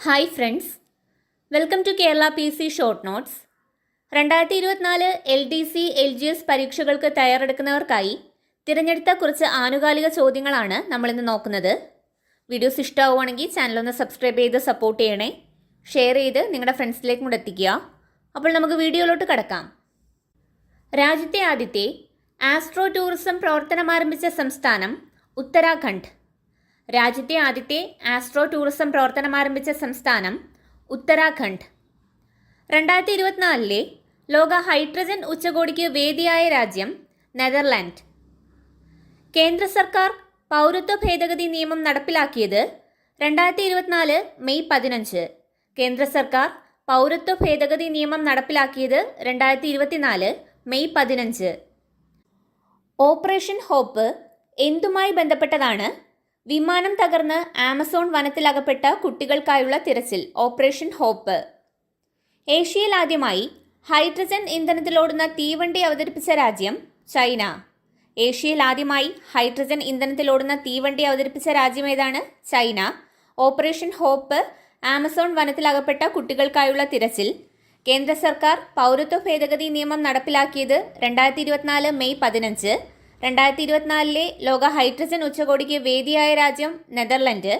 Hi friends welcome to Kerala P C short notes രണ്ടായിരത്തി ഇരുപത്തിനാല് L D C L G S പരീക്ഷകൾക്ക് തയ്യാറെടുക്കുന്നവർക്കായി തിരഞ്ഞെടുത്ത കുറച്ച് ആനുകാലിക ചോദ്യങ്ങളാണ് നമ്മളിന്ന് നോക്കുന്നത്. വീഡിയോസ് ഇഷ്ടമാവുകയാണെങ്കിൽ ചാനലൊന്ന് സബ്സ്ക്രൈബ് ചെയ്ത് സപ്പോർട്ട് ചെയ്യണേ. ഷെയർ ചെയ്ത് നിങ്ങളുടെ ഫ്രണ്ട്സിലേക്കും കൂടെ എത്തിക്കുക. അപ്പോൾ നമുക്ക് വീഡിയോയിലോട്ട് കടക്കാം. രാജ്യത്തെ ആദ്യത്തെ ആസ്ട്രോ ടൂറിസം പ്രവർത്തനം ആരംഭിച്ച സംസ്ഥാനം ഉത്തരാഖണ്ഡ്. രാജ്യത്തെ ആദ്യത്തെ ആസ്ട്രോ ടൂറിസം പ്രവർത്തനം ആരംഭിച്ച സംസ്ഥാനം ഉത്തരാഖണ്ഡ്. രണ്ടായിരത്തി ഇരുപത്തിനാലിലെ ലോക ഹൈഡ്രജൻ ഉച്ചകോടിക്ക് വേദിയായ രാജ്യം നെതർലാൻഡ്. കേന്ദ്ര സർക്കാർ പൗരത്വ ഭേദഗതി നിയമം നടപ്പിലാക്കിയത് രണ്ടായിരത്തി ഇരുപത്തിനാല് മെയ് പതിനഞ്ച്. കേന്ദ്ര സർക്കാർ പൗരത്വ ഭേദഗതി നിയമം നടപ്പിലാക്കിയത് രണ്ടായിരത്തി ഇരുപത്തിനാല് മെയ് പതിനഞ്ച്. ഓപ്പറേഷൻ ഹോപ്പ് എന്തുമായി ബന്ധപ്പെട്ടതാണ്? വിമാനം തകർന്ന് ആമസോൺ വനത്തിലകപ്പെട്ട കുട്ടികൾക്കായുള്ള തിരച്ചിൽ ഓപ്പറേഷൻ ഹോപ്പ്. ഏഷ്യയിൽ ആദ്യമായി ഹൈഡ്രജൻ ഇന്ധനത്തിലോടുന്ന തീവണ്ടി അവതരിപ്പിച്ച രാജ്യം ചൈന. ഏഷ്യയിൽ ആദ്യമായി ഹൈഡ്രജൻ ഇന്ധനത്തിലോടുന്ന തീവണ്ടി അവതരിപ്പിച്ച രാജ്യം ഏതാണ്? ചൈന. ഓപ്പറേഷൻ ഹോപ്പ് ആമസോൺ വനത്തിലകപ്പെട്ട കുട്ടികൾക്കായുള്ള തിരച്ചിൽ. കേന്ദ്ര സർക്കാർ പൗരത്വ ഭേദഗതി നിയമം നടപ്പിലാക്കിയത് രണ്ടായിരത്തി ഇരുപത്തിനാല് മെയ് പതിനഞ്ച്. രണ്ടായിരത്തി ഇരുപത്തിനാലിലെ ലോക ഹൈഡ്രജൻ ഉച്ചകോടിക്ക് വേദിയായ രാജ്യം നെതർലൻഡ്.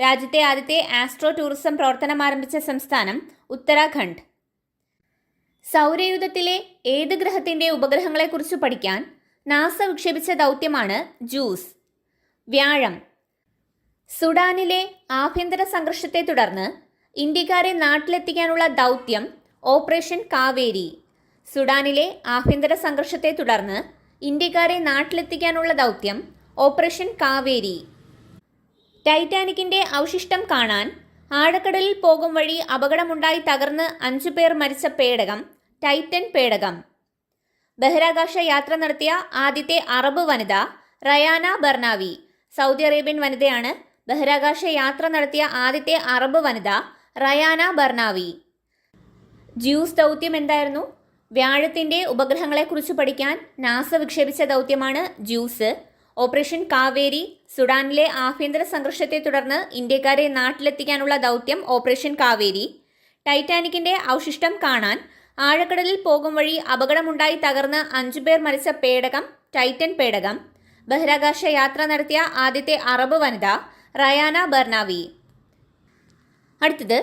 രാജ്യത്തെ ആദ്യത്തെ ആസ്ട്രോ ടൂറിസം പ്രവർത്തനം ആരംഭിച്ച സംസ്ഥാനം ഉത്തരാഖണ്ഡ്. സൗരയൂഥത്തിലെ ഏത് ഗ്രഹത്തിന്റെ ഉപഗ്രഹങ്ങളെക്കുറിച്ച് പഠിക്കാൻ നാസ വിക്ഷേപിച്ച ദൗത്യമാണ് ജൂസ്. വ്യാഴം. സുഡാനിലെ ആഭ്യന്തര സംഘർഷത്തെ തുടർന്ന് ഇന്ത്യക്കാരെ നാട്ടിലെത്തിക്കാനുള്ള ദൗത്യം ഓപ്പറേഷൻ കാവേരി. സുഡാനിലെ ആഭ്യന്തര സംഘർഷത്തെ തുടർന്ന് ഇന്ത്യക്കാരെ നാട്ടിലെത്തിക്കാനുള്ള ദൗത്യം ഓപ്പറേഷൻ കാവേരി. ടൈറ്റാനിക്കിന്റെ അവശിഷ്ടം കാണാൻ ആഴക്കടലിൽ പോകും വഴി അപകടമുണ്ടായി തകർന്ന് അഞ്ചു പേർ മരിച്ച പേടകം ടൈറ്റൻ പേടകം. ബഹിരാകാശ യാത്ര നടത്തിയ ആദ്യത്തെ അറബ് വനിത റയാന ബർണാവി സൗദി അറേബ്യൻ വനിതയാണ് ബഹിരാകാശ യാത്ര നടത്തിയ ആദ്യത്തെ അറബ് വനിത റയാന ബർണാവി. ജ്യൂസ് ദൗത്യം എന്തായിരുന്നു? വ്യാഴത്തിന്റെ ഉപഗ്രഹങ്ങളെക്കുറിച്ച് പഠിക്കാൻ നാസ വിക്ഷേപിച്ച ദൗത്യമാണ് ജ്യൂസ്. ഓപ്പറേഷൻ കാവേരി സുഡാനിലെ ആഭ്യന്തര സംഘർഷത്തെ തുടർന്ന് ഇന്ത്യക്കാരെ നാട്ടിലെത്തിക്കാനുള്ള ദൗത്യം ഓപ്പറേഷൻ കാവേരി. ടൈറ്റാനിക്കിന്റെ അവശിഷ്ടം കാണാൻ ആഴക്കടലിൽ പോകും വഴി അപകടമുണ്ടായി തകർന്ന് അഞ്ചുപേർ മരിച്ച പേടകം ടൈറ്റൻ പേടകം. ബഹിരാകാശ യാത്ര നടത്തിയ ആദ്യത്തെ അറബ് വനിത റയാന ബർണാവി. അടുത്തത്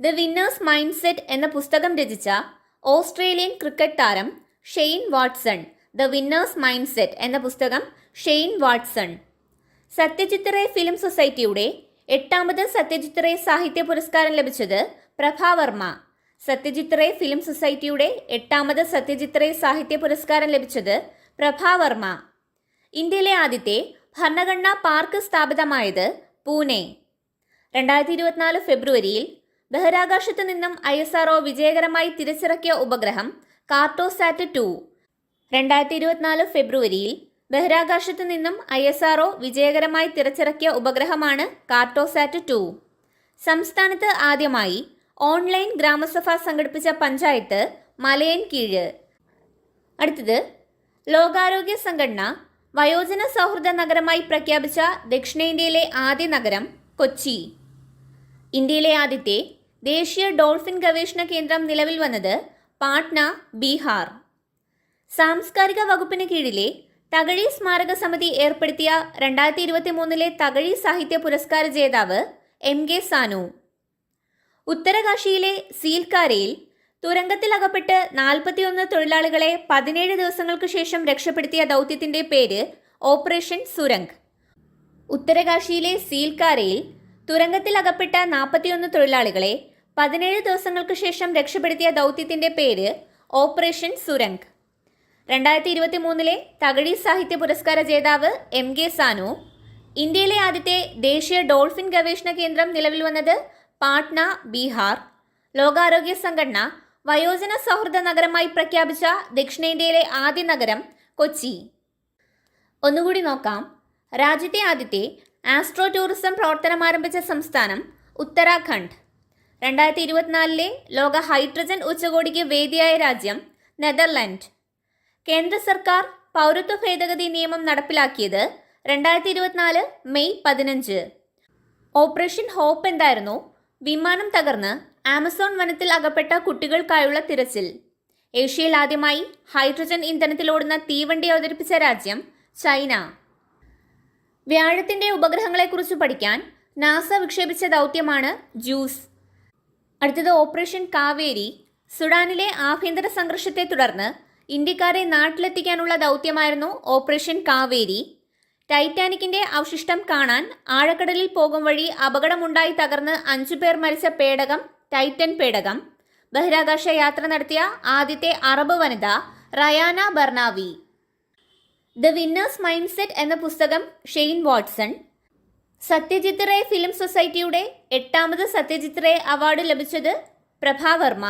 ദ വിന്നേഴ്സ് മൈൻഡ് സെറ്റ് എന്ന പുസ്തകം രചിച്ച ഓസ്ട്രേലിയൻ ക്രിക്കറ്റ് താരം Shane Watson the winners mind set എന്ന പുസ്തകം Shane Watson. Satyajit Ray film സൊസൈറ്റിയുടെ എട്ടാമത് സത്യജിത് റേ സാഹിത്യ പുരസ്കാരം ലഭിച്ചത് പ്രഭാവർമ്മ സത്യജിത് റേ ഫിലിം സൊസൈറ്റിയുടെ എട്ടാമത് സത്യജിത് റേ സാഹിത്യ പുരസ്കാരം ലഭിച്ചത് പ്രഭാവർമ്മ ഇന്ത്യയിലെ ആദ്യത്തെ ഭരണഘടനാ പാർക്ക് സ്ഥാപിതമായത് പൂനെ. രണ്ടായിരത്തി ഇരുപത്തിനാല് ഫെബ്രുവരിയിൽ ബഹിരാകാശത്തു നിന്നും ഐ എസ് ആർഒ വിജയകരമായി തിരിച്ചിറക്കിയ ഉപഗ്രഹം കാർട്ടോസാറ്റ് ടു. രണ്ടായിരത്തി ഇരുപത്തിനാല് ഫെബ്രുവരിയിൽ ബഹിരാകാശത്തു നിന്നും ഐ എസ് ആർഒ വിജയകരമായി തിരച്ചിറക്കിയ ഉപഗ്രഹമാണ് കാർട്ടോസാറ്റ് ടു. സംസ്ഥാനത്ത് ആദ്യമായി ഓൺലൈൻ ഗ്രാമസഭ സംഘടിപ്പിച്ച പഞ്ചായത്ത് മലയൻ കീഴ്. അടുത്തത് ലോകാരോഗ്യ സംഘടന വയോജന സൗഹൃദ നഗരമായി പ്രഖ്യാപിച്ച ദക്ഷിണേന്ത്യയിലെ ആദ്യ നഗരം കൊച്ചി. ഇന്ത്യയിലെ ആദ്യത്തെ ദേശീയ ഡോൾഫിൻ ഗവേഷണ കേന്ദ്രം നിലവിൽ വന്നത് പാട്ന ബീഹാർ. സാംസ്കാരിക വകുപ്പിന് കീഴിലെ തകഴി സ്മാരക സമിതി ഏർപ്പെടുത്തിയ രണ്ടായിരത്തി ഇരുപത്തി മൂന്നിലെ തകഴി സാഹിത്യ പുരസ്കാര ജേതാവ് എം കെ സാനു. ഉത്തരകാശിയിലെ സീൽക്കാരയിൽ തുരങ്കത്തിൽ അകപ്പെട്ട് നാൽപ്പത്തിയൊന്ന് തൊഴിലാളികളെ പതിനേഴ് ദിവസങ്ങൾക്ക് ശേഷം രക്ഷപ്പെടുത്തിയ ദൗത്യത്തിന്റെ പേര് ഓപ്പറേഷൻ സുരംഗ്. ഉത്തരകാശിയിലെ സീൽക്കാരയിൽ തുരങ്കത്തിൽ അകപ്പെട്ട നാൽപ്പത്തിയൊന്ന് തൊഴിലാളികളെ പതിനേഴ് ദിവസങ്ങൾക്ക് ശേഷം രക്ഷപ്പെടുത്തിയ ദൗത്യത്തിന്റെ പേര് ഓപ്പറേഷൻ സുരംഗ്. രണ്ടായിരത്തി ഇരുപത്തി മൂന്നിലെ തകഴി സാഹിത്യ പുരസ്കാര ജേതാവ് എം കെ സാനു ഇന്ത്യയിലെ ആദ്യത്തെ ദേശീയ ഡോൾഫിൻ ഗവേഷണ കേന്ദ്രം നിലവിൽ വന്നത് പാട്ന ബീഹാർ. ലോകാരോഗ്യ സംഘടന വയോജന സൗഹൃദ നഗരമായി പ്രഖ്യാപിച്ച ദക്ഷിണേന്ത്യയിലെ ആദ്യ നഗരം കൊച്ചി. ഒന്നുകൂടി നോക്കാം. രാജ്യത്തെ ആദ്യത്തെ ആസ്ട്രോ ടൂറിസം പ്രവർത്തനം ആരംഭിച്ച സംസ്ഥാനം ഉത്തരാഖണ്ഡ്. രണ്ടായിരത്തി ഇരുപത്തിനാലിലെ ലോക ഹൈഡ്രജൻ ഉച്ചകോടിക്ക് വേദിയായ രാജ്യം നെതർലാൻഡ്. കേന്ദ്ര സർക്കാർ പൗരത്വ ഭേദഗതി നിയമം നടപ്പിലാക്കിയത് രണ്ടായിരത്തി ഇരുപത്തിനാല് മെയ് പതിനഞ്ച്. ഓപ്പറേഷൻ ഹോപ്പ് എന്തായിരുന്നു? വിമാനം തകർന്ന് ആമസോൺ വനത്തിൽ അകപ്പെട്ട കുട്ടികൾക്കായുള്ള തിരച്ചിൽ. ഏഷ്യയിൽ ആദ്യമായി ഹൈഡ്രജൻ ഇന്ധനത്തിലോടുന്ന തീവണ്ടി അവതരിപ്പിച്ച രാജ്യം ചൈന. വ്യാഴത്തിന്റെ ഉപഗ്രഹങ്ങളെക്കുറിച്ച് പഠിക്കാൻ നാസ വിക്ഷേപിച്ച ദൗത്യമാണ് ജൂസ്. അടുത്തത് ഓപ്പറേഷൻ കാവേരി. സുഡാനിലെ ആഭ്യന്തര സംഘർഷത്തെ തുടർന്ന് ഇന്ത്യക്കാരെ നാട്ടിലെത്തിക്കാനുള്ള ദൗത്യമായിരുന്നു ഓപ്പറേഷൻ കാവേരി. ടൈറ്റാനിക്കിന്റെ അവശിഷ്ടം കാണാൻ ആഴക്കടലിൽ പോകും വഴി അപകടമുണ്ടായി തകർന്ന് അഞ്ചു പേർ മരിച്ച പേടകം ടൈറ്റൻ പേടകം. ബഹിരാകാശ യാത്ര നടത്തിയ ആദ്യത്തെ Arab Vanitha Rayana Barnawi. The winners mind set എന്ന പുസ്തകം Shane Watson Satyajit Ray film സൊസൈറ്റിയുടെ എട്ടാമത് സത്യജിത് റേ അവാർഡ് ലഭിച്ചത് പ്രഭാവർമ്മ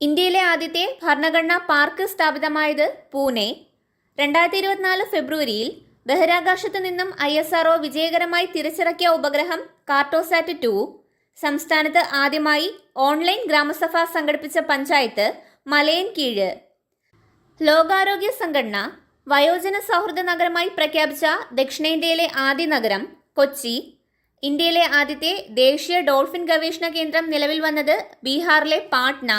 ഇന്ത്യയിലെ ആദ്യത്തെ ഭരണഘടനാ പാർക്ക് സ്ഥാപിതമായത് പൂനെ. രണ്ടായിരത്തി ഇരുപത്തിനാല് ഫെബ്രുവരിയിൽ ബഹിരാകാശത്ത് നിന്നും ഐ എസ് ആർഒ വിജയകരമായി തിരിച്ചിറക്കിയ ഉപഗ്രഹം കാർട്ടോസാറ്റ് ടു. സംസ്ഥാനത്ത് ആദ്യമായി ഓൺലൈൻ ഗ്രാമസഭ സംഘടിപ്പിച്ച പഞ്ചായത്ത് മലയൻ കീഴ്. ലോകാരോഗ്യ സംഘടന വയോജന സൗഹൃദ നഗരമായി പ്രഖ്യാപിച്ച ദക്ഷിണേന്ത്യയിലെ ആദ്യ നഗരം കൊച്ചി. ഇന്ത്യയിലെ ആദ്യത്തെ ദേശീയ ഡോൾഫിൻ ഗവേഷണ കേന്ദ്രം നിലവിൽ വന്നത് ബീഹാറിലെ പാട്ന.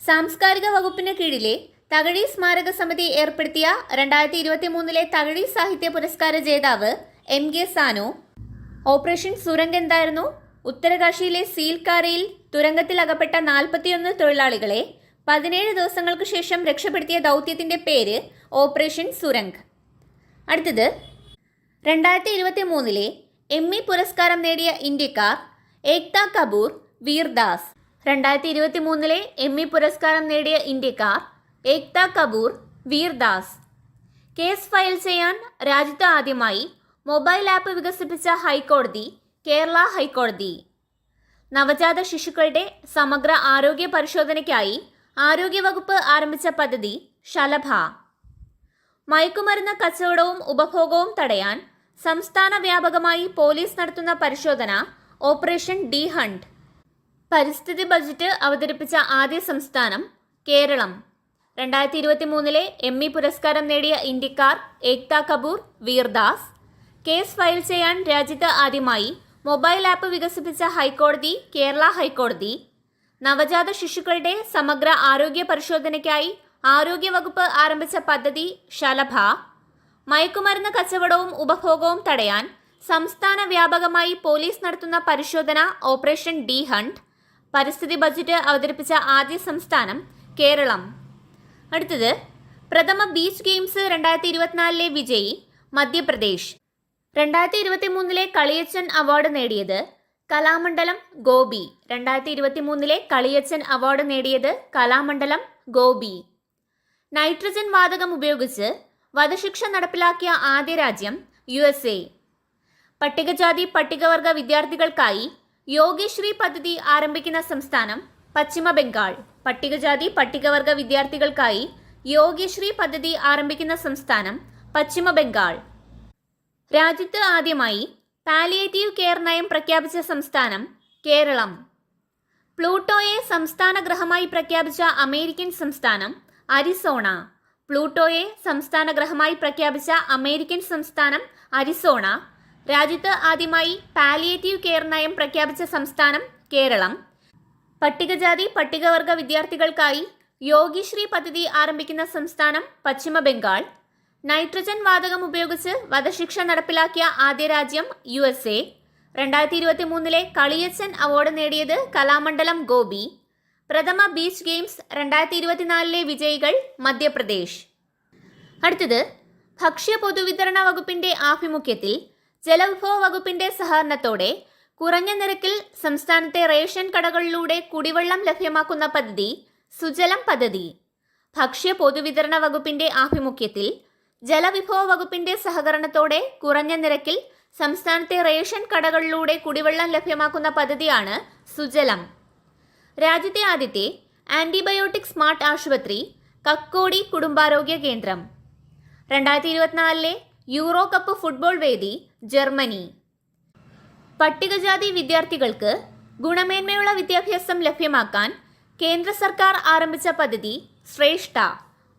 സാംസ്കാരിക വകുപ്പിന് കീഴിലെ തകഴി സ്മാരക സമിതി ഏർപ്പെടുത്തിയ രണ്ടായിരത്തി ഇരുപത്തി മൂന്നിലെ തകഴി സാഹിത്യ പുരസ്കാര ജേതാവ് M K Sanu. Operation Surang എന്തായിരുന്നു? ഉത്തരകാശിയിലെ സീൽക്കാരയിൽ തുരങ്കത്തിൽ അകപ്പെട്ട നാൽപ്പത്തിയൊന്ന് തൊഴിലാളികളെ പതിനേഴ് ദിവസങ്ങൾക്ക് ശേഷം രക്ഷപ്പെടുത്തിയ ദൗത്യത്തിന്റെ പേര് ഓപ്പറേഷൻ സുരംഗ്. അടുത്തത് രണ്ടായിരത്തി ഇരുപത്തി മൂന്നിലെ എം ഇ പുരസ്കാരം നേടിയ ഇന്ത്യക്കാർ ഏക്ത കപൂർ വീർദാസ് രണ്ടായിരത്തി ഇരുപത്തി മൂന്നിലെ എം ഇ പുരസ്കാരം നേടിയ ഇന്ത്യക്കാർ ഏക്ത കപൂർ വീർദാസ് കേസ് ഫയൽ ചെയ്യാൻ രാജ്യത്ത് ആദ്യമായി മൊബൈൽ ആപ്പ് വികസിപ്പിച്ച ഹൈക്കോടതി കേരള ഹൈക്കോടതി. നവജാത ശിശുക്കളുടെ സമഗ്ര ആരോഗ്യ പരിശോധനയ്ക്കായി ആരോഗ്യവകുപ്പ് ആരംഭിച്ച പദ്ധതി ശലഭ. മയക്കുമരുന്ന് കച്ചവടവും ഉപഭോഗവും തടയാൻ സംസ്ഥാന വ്യാപകമായി പോലീസ് നടത്തുന്ന പരിശോധന ഓപ്പറേഷൻ ഡി ഹണ്ട്. പരിസ്ഥിതി ബജറ്റ് അവതരിപ്പിച്ച ആദ്യ സംസ്ഥാനം കേരളം. രണ്ടായിരത്തി ഇരുപത്തി മൂന്നിലെ എം ഇ പുരസ്കാരം നേടിയ ഇന്ത്യക്കാർ ഏക്ത കപൂർ വീർദാസ് കേസ് ഫയൽ ചെയ്യാൻ രാജ്യത്ത് ആദ്യമായി മൊബൈൽ ആപ്പ് വികസിപ്പിച്ച ഹൈക്കോടതി കേരള ഹൈക്കോടതി. നവജാത ശിശുക്കളുടെ സമഗ്ര ആരോഗ്യ പരിശോധനയ്ക്കായി ആരോഗ്യവകുപ്പ് ആരംഭിച്ച പദ്ധതി ശലഭ. മയക്കുമരുന്ന് കച്ചവടവും ഉപഭോഗവും തടയാൻ സംസ്ഥാന വ്യാപകമായി പോലീസ് നടത്തുന്ന പരിശോധന ഓപ്പറേഷൻ ഡി ഹണ്ട്. പരിസ്ഥിതി ബജറ്റ് അവതരിപ്പിച്ച ആദ്യ സംസ്ഥാനം കേരളം. അടുത്തത് പ്രഥമ ബീച്ച് ഗെയിംസ് രണ്ടായിരത്തി ഇരുപത്തിനാലിലെ വിജയി മധ്യപ്രദേശ്. രണ്ടായിരത്തി ഇരുപത്തി മൂന്നിലെ കളിയച്ചൻ അവാർഡ് നേടിയത് കലാമണ്ഡലം ഗോപി. രണ്ടായിരത്തി ഇരുപത്തി മൂന്നിലെ കളിയച്ചൻ അവാർഡ് നേടിയത് കലാമണ്ഡലം ഗോപി. നൈട്രജൻ വാതകം ഉപയോഗിച്ച് വധശിക്ഷ നടപ്പിലാക്കിയ ആദ്യ രാജ്യം യു എസ് എ പട്ടികജാതി പട്ടികവർഗ വിദ്യാർത്ഥികൾക്കായി യോഗശ്രീ പദ്ധതി ആരംഭിക്കുന്ന സംസ്ഥാനം പശ്ചിമ ബംഗാൾ. പട്ടികജാതി പട്ടികവർഗ വിദ്യാർത്ഥികൾക്കായി യോഗശ്രീ പദ്ധതി ആരംഭിക്കുന്ന സംസ്ഥാനം പശ്ചിമ ബംഗാൾ. രാജ്യത്ത് ആദ്യമായി പാലിയേറ്റീവ് കെയർ നയം പ്രഖ്യാപിച്ച സംസ്ഥാനം കേരളം. പ്ലൂട്ടോയെ സംസ്ഥാന ഗ്രഹമായി പ്രഖ്യാപിച്ച അമേരിക്കൻ സംസ്ഥാനം അരിസോണ. പ്ലൂട്ടോയെ സംസ്ഥാന ഗ്രഹമായി പ്രഖ്യാപിച്ച അമേരിക്കൻ സംസ്ഥാനം അരിസോണ. രാജ്യത്ത് ആദ്യമായി പാലിയേറ്റീവ് കെയർ നയം പ്രഖ്യാപിച്ച സംസ്ഥാനം കേരളം. പട്ടികജാതി പട്ടികവർഗ വിദ്യാർത്ഥികൾക്കായി യോഗിശ്രീ പദ്ധതി ആരംഭിക്കുന്ന സംസ്ഥാനം പശ്ചിമ ബംഗാൾ നൈട്രജൻ വാതകം ഉപയോഗിച്ച് വധശിക്ഷ നടപ്പിലാക്കിയ ആദ്യ രാജ്യം യു എസ് എ. രണ്ടായിരത്തി ഇരുപത്തി മൂന്നിലെ കളിയച്ചൻ അവാർഡ് നേടിയത് കലാമണ്ഡലം ഗോപി പ്രഥമ ബീച്ച് ഗെയിംസ് രണ്ടായിരത്തി ഇരുപത്തിനാലിലെ വിജയികൾ മധ്യപ്രദേശ്. അടുത്തത് ഭക്ഷ്യ പൊതുവിതരണ വകുപ്പിന്റെ ആഭിമുഖ്യത്തിൽ ജലവിഭവ വകുപ്പിന്റെ സഹകരണത്തോടെ കുറഞ്ഞ നിരക്കിൽ സംസ്ഥാനത്തെ റേഷൻ കടകളിലൂടെ കുടിവെള്ളം ലഭ്യമാക്കുന്ന പദ്ധതി സുജലം പദ്ധതി. ഭക്ഷ്യ പൊതുവിതരണ വകുപ്പിന്റെ ആഭിമുഖ്യത്തിൽ ജലവിഭവ വകുപ്പിന്റെ സഹകരണത്തോടെ കുറഞ്ഞ നിരക്കിൽ സംസ്ഥാനത്തെ റേഷൻ കടകളിലൂടെ കുടിവെള്ളം ലഭ്യമാക്കുന്ന പദ്ധതിയാണ് സുജലം. രാജ്യത്തെ ആദ്യത്തെ ആന്റിബയോട്ടിക് സ്മാർട്ട് ആശുപത്രി കക്കോടി കുടുംബാരോഗ്യ കേന്ദ്രം. രണ്ടായിരത്തി ഇരുപത്തിനാലിലെ യൂറോ കപ്പ് ഫുട്ബോൾ വേദി ജർമ്മനി. പട്ടികജാതി വിദ്യാർത്ഥികൾക്ക് ഗുണമേന്മയുള്ള വിദ്യാഭ്യാസം ലഭ്യമാക്കാൻ കേന്ദ്ര സർക്കാർ ആരംഭിച്ച പദ്ധതി ശ്രേഷ്ഠ.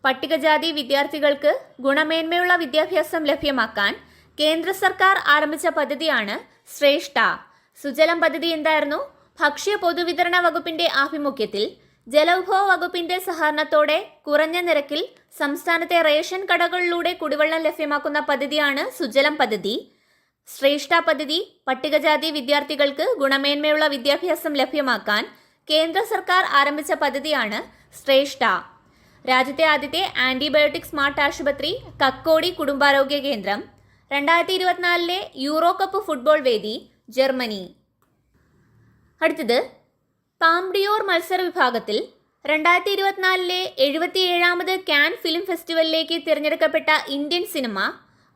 പട്ടികജാതി വിദ്യാർത്ഥികൾക്ക് ഗുണമേന്മയുള്ള വിദ്യാഭ്യാസം ലഭ്യമാക്കാൻ കേന്ദ്ര സർക്കാർ ആരംഭിച്ച പദ്ധതിയാണ് ശ്രേഷ്ഠ. സുജലം പദ്ധതി എന്തായിരുന്നു? ഭക്ഷ്യ പൊതുവിതരണ വകുപ്പിന്റെ ആഭിമുഖ്യത്തിൽ ജലവിഭവ വകുപ്പിന്റെ സഹകരണത്തോടെ കുറഞ്ഞ നിരക്കിൽ സംസ്ഥാനത്തെ റേഷൻ കടകളിലൂടെ കുടിവെള്ളം ലഭ്യമാക്കുന്ന പദ്ധതിയാണ് സുജലം പദ്ധതി. ശ്രേഷ്ഠ പദ്ധതി പട്ടികജാതി വിദ്യാർത്ഥികൾക്ക് ഗുണമേന്മയുള്ള വിദ്യാഭ്യാസം ലഭ്യമാക്കാൻ കേന്ദ്ര സർക്കാർ ആരംഭിച്ച പദ്ധതിയാണ് ശ്രേഷ്ഠ. രാജ്യത്തെ ആദ്യത്തെ ആന്റിബയോട്ടിക് സ്മാർട്ട് ആശുപത്രി കക്കോടി കുടുംബാരോഗ്യ കേന്ദ്രം. രണ്ടായിരത്തി ഇരുപത്തിനാലിലെ യൂറോ കപ്പ് ഫുട്ബോൾ വേദി ജർമ്മനി. അടുത്തത് പാംഡിയോർ മത്സര വിഭാഗത്തിൽ രണ്ടായിരത്തി ഇരുപത്തിനാലിലെ എഴുപത്തിയേഴാമത് കാൻ ഫിലിം ഫെസ്റ്റിവലിലേക്ക് തിരഞ്ഞെടുക്കപ്പെട്ട Indian cinema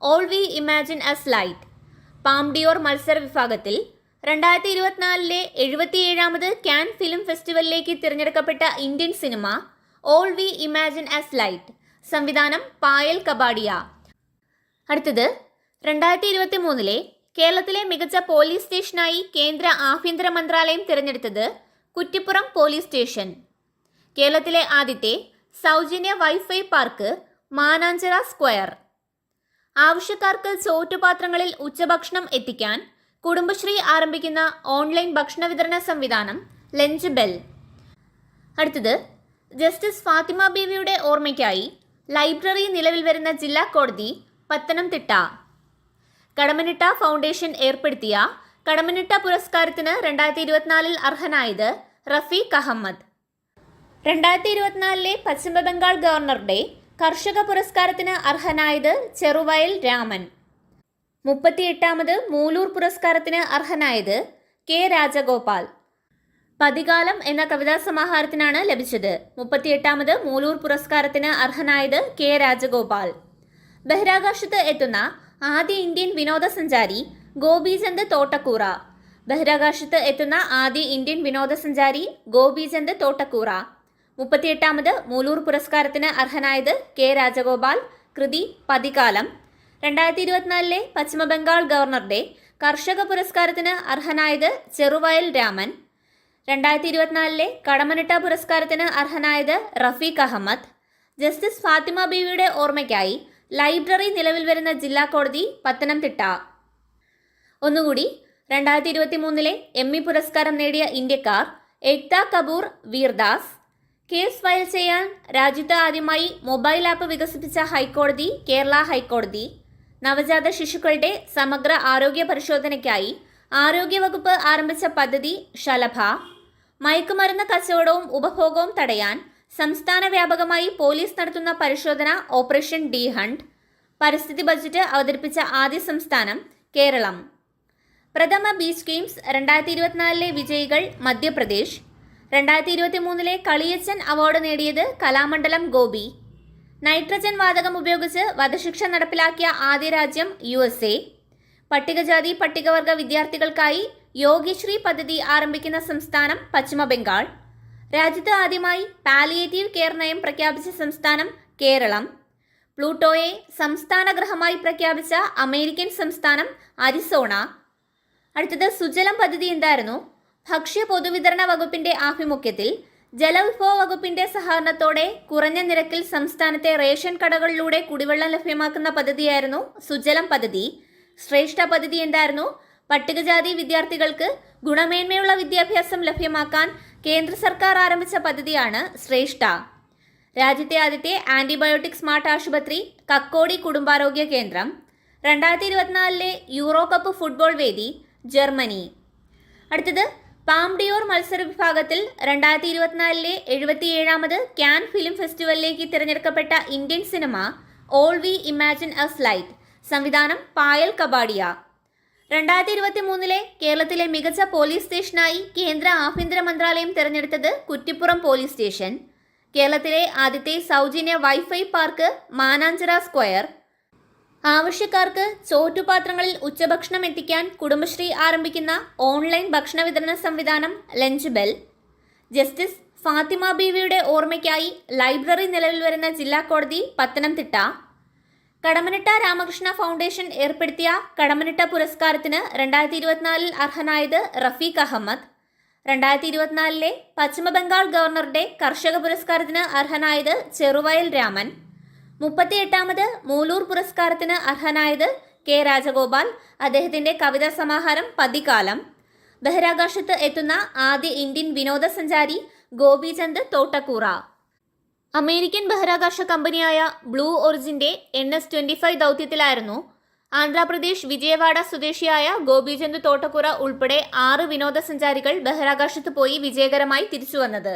All We Imagine as Light Palme d'Or മത്സര വിഭാഗത്തിൽ രണ്ടായിരത്തി ഇരുപത്തിനാലിലെ എഴുപത്തിയേഴാമത് കാൻ ഫിലിം ഫെസ്റ്റിവലിലേക്ക് തിരഞ്ഞെടുക്കപ്പെട്ട Indian cinema All We Imagine as Light സംവിധാനം പായൽ കബാഡിയ. അടുത്തത് രണ്ടായിരത്തി ഇരുപത്തി മൂന്നിലെ കേരളത്തിലെ മികച്ച പോലീസ് സ്റ്റേഷനായി കേന്ദ്ര ആഭ്യന്തര മന്ത്രാലയം തിരഞ്ഞെടുത്തത് കുറ്റിപ്പുറം പോലീസ് സ്റ്റേഷൻ. കേരളത്തിലെ ആദ്യത്തെ സൗജന്യ വൈഫൈ പാർക്ക് മാനാഞ്ചിറ സ്ക്വയർ. ആവശ്യക്കാർക്ക് ചോറ്റുപാത്രങ്ങളിൽ ഉച്ചഭക്ഷണം എത്തിക്കാൻ കുടുംബശ്രീ ആരംഭിക്കുന്ന ഓൺലൈൻ ഭക്ഷണ വിതരണ സംവിധാനം ലഞ്ച് ബെൽ. അടുത്തത് ജസ്റ്റിസ് ഫാത്തിമ ബീവിയുടെ ഓർമ്മയ്ക്കായി ലൈബ്രറി നിലവിൽ വരുന്ന ജില്ലാ കോടതി പത്തനംതിട്ട. കടമനിട്ട ഫൗണ്ടേഷൻ ഏർപ്പെടുത്തിയ കടമനിട്ട പുരസ്കാരത്തിന് രണ്ടായിരത്തി ഇരുപത്തിനാലിൽ അർഹനായത് റഫീഖ് അഹമ്മദ്. രണ്ടായിരത്തി ഇരുപത്തിനാലിലെ പശ്ചിമബംഗാൾ ഗവർണറുടെ കർഷക പുരസ്കാരത്തിന് അർഹനായത് ചെറുവയൽ രാമൻ. മുപ്പത്തിയെട്ടാമത് മൂലൂർ പുരസ്കാരത്തിന് അർഹനായത് കെ രാജഗോപാൽ. പതികാലം എന്ന കവിതാ സമാഹാരത്തിനാണ് ലഭിച്ചത്. മുപ്പത്തിയെട്ടാമത് മൂലൂർ പുരസ്കാരത്തിന് അർഹനായത് കെ രാജഗോപാൽ. ബഹിരാകാശത്ത് എത്തുന്ന ആദ്യ ഇന്ത്യൻ വിനോദസഞ്ചാരി ഗോപീചന്ദ് തോട്ടക്കൂറ. ബഹിരാകാശത്ത് എത്തുന്ന ആദ്യ ഇന്ത്യൻ വിനോദസഞ്ചാരി ഗോപീചന്ദ് തോട്ടക്കൂറ. മുപ്പത്തിയെട്ടാമത് മൂലൂർ പുരസ്കാരത്തിന് അർഹനായത് കെ രാജഗോപാൽ കൃതി പതികാലം. രണ്ടായിരത്തി ഇരുപത്തിനാലിലെ പശ്ചിമബംഗാൾ ഗവർണറുടെ കർഷക പുരസ്കാരത്തിന് അർഹനായത് ചെറുവയൽ രാമൻ. രണ്ടായിരത്തി ഇരുപത്തിനാലിലെ കടമനിട്ട പുരസ്കാരത്തിന് അർഹനായത് റഫീഖ് അഹമ്മദ്. ജസ്റ്റിസ് ഫാത്തിമ ബീവിയുടെ ഓർമ്മയ്ക്കായി ലൈബ്രറി നിലവിൽ വരുന്ന ജില്ലാ കോടതി പത്തനംതിട്ട. ഒന്നുകൂടി രണ്ടായിരത്തി ഇരുപത്തി മൂന്നിലെ എം ഇ പുരസ്കാരം നേടിയ ഇന്ത്യക്കാർ ഏക്ത കപൂർ വീർദാസ് കേസ് ഫയൽ ചെയ്യാൻ രാജ്യത്ത് ആദ്യമായി മൊബൈൽ ആപ്പ് വികസിപ്പിച്ച ഹൈക്കോടതി കേരള ഹൈക്കോടതി നവജാത ശിശുക്കളുടെ സമഗ്ര ആരോഗ്യ പരിശോധനയ്ക്കായി ആരോഗ്യവകുപ്പ് ആരംഭിച്ച പദ്ധതി ശലഭ മയക്കുമരുന്ന് കച്ചവടവും ഉപഭോഗവും തടയാൻ സംസ്ഥാന വ്യാപകമായി പോലീസ് നടത്തുന്ന പരിശോധന ഓപ്പറേഷൻ ഡി ഹണ്ട്. പരിസ്ഥിതി ബജറ്റ് അവതരിപ്പിച്ച ആദ്യ സംസ്ഥാനം കേരളം. പ്രഥമ ബീച്ച് ഗെയിംസ് രണ്ടായിരത്തി ഇരുപത്തിനാലിലെ വിജയികൾ മധ്യപ്രദേശ്. രണ്ടായിരത്തി ഇരുപത്തി മൂന്നിലെ കളിയച്ചൻ അവാർഡ് നേടിയത് കലാമണ്ഡലം ഗോപി നൈട്രജൻ വാതകം ഉപയോഗിച്ച് വധശിക്ഷ നടപ്പിലാക്കിയ ആദ്യ രാജ്യം യു എസ് എ. പട്ടികജാതി പട്ടികവർഗ വിദ്യാർത്ഥികൾക്കായി യോഗശ്രീ പദ്ധതി ആരംഭിക്കുന്ന സംസ്ഥാനം പശ്ചിമ ബംഗാൾ രാജ്യത്ത് ആദ്യമായി പാലിയേറ്റീവ് കെയർ നയം പ്രഖ്യാപിച്ച സംസ്ഥാനം കേരളം. പ്ലൂട്ടോയെ സംസ്ഥാന ഗ്രഹമായി പ്രഖ്യാപിച്ച അമേരിക്കൻ സംസ്ഥാനം അരിസോണ. അടുത്തത് സുജലം പദ്ധതി എന്തായിരുന്നു? ഭക്ഷ്യ പൊതുവിതരണ വകുപ്പിന്റെ ആഭിമുഖ്യത്തിൽ ജലവിഭവ വകുപ്പിന്റെ സഹകരണത്തോടെ കുറഞ്ഞ നിരക്കിൽ സംസ്ഥാനത്തെ റേഷൻ കടകളിലൂടെ കുടിവെള്ളം ലഭ്യമാക്കുന്ന പദ്ധതിയായിരുന്നു സുജലം പദ്ധതി. ശ്രേഷ്ഠ പദ്ധതി എന്തായിരുന്നു? പട്ടികജാതി വിദ്യാർത്ഥികൾക്ക് ഗുണമേന്മയുള്ള വിദ്യാഭ്യാസം ലഭ്യമാക്കാൻ കേന്ദ്ര സർക്കാർ ആരംഭിച്ച പദ്ധതിയാണ് ശ്രേഷ്ഠ. രാജ്യത്തെ ആദ്യത്തെ ആന്റിബയോട്ടിക് സ്മാർട്ട് ആശുപത്രി കക്കോടി കുടുംബാരോഗ്യ കേന്ദ്രം രണ്ടായിരത്തി ഇരുപത്തിനാലിലെ യൂറോ കപ്പ് ഫുട്ബോൾ വേദി ജർമ്മനി. അടുത്തത് പാംഡിയോർ മത്സര വിഭാഗത്തിൽ രണ്ടായിരത്തി ഇരുപത്തിനാലിലെ എഴുപത്തിയേഴാമത് ക്യാൻ ഫിലിം ഫെസ്റ്റിവലിലേക്ക് തിരഞ്ഞെടുക്കപ്പെട്ട Indian cinema All We Imagine as Light സംവിധാനം പായൽ കബാഡിയ. രണ്ടായിരത്തി ഇരുപത്തി മൂന്നിലെ കേരളത്തിലെ മികച്ച പോലീസ് സ്റ്റേഷനായി കേന്ദ്ര ആഭ്യന്തര മന്ത്രാലയം തിരഞ്ഞെടുത്തത് കുറ്റിപ്പുറം പോലീസ് സ്റ്റേഷൻ. കേരളത്തിലെ ആദ്യത്തെ സൗജന്യ വൈഫൈ പാർക്ക് മാനാഞ്ചിറ സ്ക്വയർ. ആവശ്യക്കാർക്ക് ചോറ്റുപാത്രങ്ങളിൽ ഉച്ചഭക്ഷണം എത്തിക്കാൻ കുടുംബശ്രീ ആരംഭിക്കുന്ന ഓൺലൈൻ ഭക്ഷണ വിതരണ സംവിധാനം ലഞ്ച് ബെൽ. ജസ്റ്റിസ് ഫാത്തിമ ബീവിയുടെ ഓർമ്മയ്ക്കായി ലൈബ്രറി നിലവിൽ വരുന്ന ജില്ലാ കോടതി പത്തനംതിട്ട. കടമനിട്ട രാമകൃഷ്ണ ഫൗണ്ടേഷൻ ഏർപ്പെടുത്തിയ കടമനിട്ട പുരസ്കാരത്തിന് രണ്ടായിരത്തി ഇരുപത്തിനാലിൽ അർഹനായത് റഫീഖ് അഹമ്മദ്. രണ്ടായിരത്തി ഇരുപത്തിനാലിലെ പശ്ചിമബംഗാൾ ഗവർണറുടെ കർഷക പുരസ്കാരത്തിന് അർഹനായത് ചെറുവയൽ രാമൻ. മുപ്പത്തിയെട്ടാമത് മൂലൂർ പുരസ്കാരത്തിന് അർഹനായത് കെ രാജഗോപാൽ. അദ്ദേഹത്തിന്റെ കവിതാ സമാഹാരം പതികാലം. ബഹിരാകാശത്ത് എത്തുന്ന ആദ്യ ഇന്ത്യൻ വിനോദസഞ്ചാരി ഗോപിചന്ദ് തോട്ടക്കൂറ. അമേരിക്കൻ ബഹിരാകാശ കമ്പനിയായ ബ്ലൂ ഒറിജിന്റെ എൻ എസ് ട്വന്റി ഫൈവ് ദൗത്യത്തിലായിരുന്നു. ആന്ധ്രാപ്രദേശ് വിജയവാഡ സ്വദേശിയായ ഗോപിചന്ദ് തോട്ടക്കുറ ഉൾപ്പെടെ ആറ് വിനോദസഞ്ചാരികൾ ബഹിരാകാശത്ത് പോയി വിജയകരമായി തിരിച്ചുവന്നത്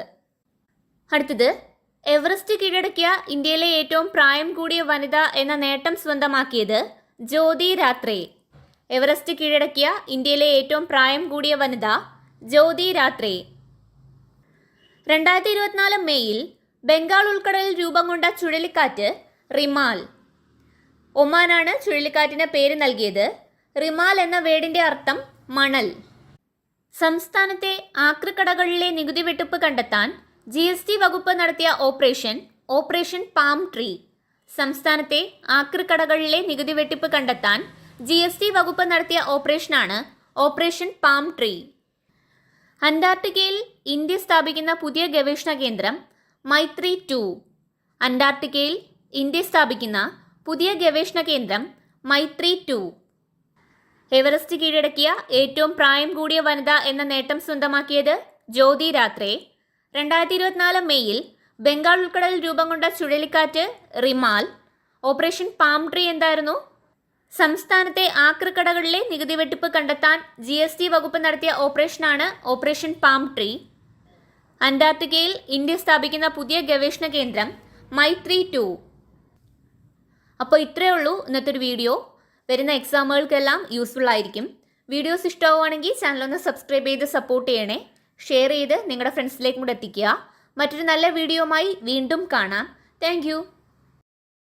അടുത്തത് എവറസ്റ്റ് കീഴടക്കിയ ഇന്ത്യയിലെ ഏറ്റവും പ്രായം കൂടിയ വനിത എന്ന നേട്ടം സ്വന്തമാക്കിയത് ജ്യോതി രാത്രേ. എവറസ്റ്റ് കീഴടക്കിയ ഇന്ത്യയിലെ ഏറ്റവും പ്രായം കൂടിയ വനിത ജ്യോതി രാത്രേ. രണ്ടായിരത്തി ഇരുപത്തിനാല് മെയ്യിൽ ബംഗാൾ ഉൾക്കടലിൽ രൂപം കൊണ്ട ചുഴലിക്കാറ്റ് റിമാൽ. ഒമാനാണ് ചുഴലിക്കാറ്റിന് പേര് നൽകിയത്. റിമാൽ എന്ന വേടിന്റെ അർത്ഥം മണൽ. സംസ്ഥാനത്തെ ആക്രിക്കടകളിലെ നികുതി വെട്ടിപ്പ് കണ്ടെത്താൻ ജി എസ് ടി വകുപ്പ് നടത്തിയ ഓപ്പറേഷൻ ഓപ്പറേഷൻ പാം ട്രീ. സംസ്ഥാനത്തെ ആക്രിക്കടകളിലെ നികുതി വെട്ടിപ്പ് കണ്ടെത്താൻ ജി എസ് ടി വകുപ്പ് നടത്തിയ ഓപ്പറേഷനാണ് ഓപ്പറേഷൻ പാം ട്രീ. അന്റാർട്ടിക്കയിൽ ഇന്ത്യ സ്ഥാപിക്കുന്ന പുതിയ ഗവേഷണ കേന്ദ്രം മൈത്രി ടു. അന്റാർട്ടിക്കയിൽ ഇന്ത്യ സ്ഥാപിക്കുന്ന പുതിയ ഗവേഷണ കേന്ദ്രം മൈത്രി ടു. എവറസ്റ്റ് കീഴടക്കിയ ഏറ്റവും പ്രായം കൂടിയ വനിത എന്ന നേട്ടം സ്വന്തമാക്കിയത് ജ്യോതി രാത്രെ. രണ്ടായിരത്തി ഇരുപത്തിനാല് മെയ്യിൽ ബംഗാൾ ഉൾക്കടലിൽ രൂപം കൊണ്ട ചുഴലിക്കാറ്റ് റിമാൽ. ഓപ്പറേഷൻ പാം ട്രീ എന്തായിരുന്നു? സംസ്ഥാനത്തെ ആക്രിക്കടകളിലെ നികുതി വെട്ടിപ്പ് കണ്ടെത്താൻ ജി വകുപ്പ് നടത്തിയ ഓപ്പറേഷനാണ് ഓപ്പറേഷൻ പാം ട്രീ. അന്റാർട്ടിക്കയിൽ ഇന്ത്യ സ്ഥാപിക്കുന്ന പുതിയ ഗവേഷണ കേന്ദ്രം മൈത്രി ടു. അപ്പോൾ ഇത്രയേ ഉള്ളൂ ഇന്നത്തെ ഒരു വീഡിയോ. വരുന്ന എക്സാമുകൾക്കെല്ലാം യൂസ്ഫുൾ ആയിരിക്കും. വീഡിയോസ് ഇഷ്ടമാവുകയാണെങ്കിൽ ചാനൽ ഒന്ന് സബ്സ്ക്രൈബ് ചെയ്ത് സപ്പോർട്ട് ചെയ്യണേ. ഷെയർ ചെയ്ത് നിങ്ങളുടെ ഫ്രണ്ട്സിലേക്കും കൂടെ എത്തിക്കുക. മറ്റൊരു നല്ല വീഡിയോയുമായി വീണ്ടും കാണാം. താങ്ക്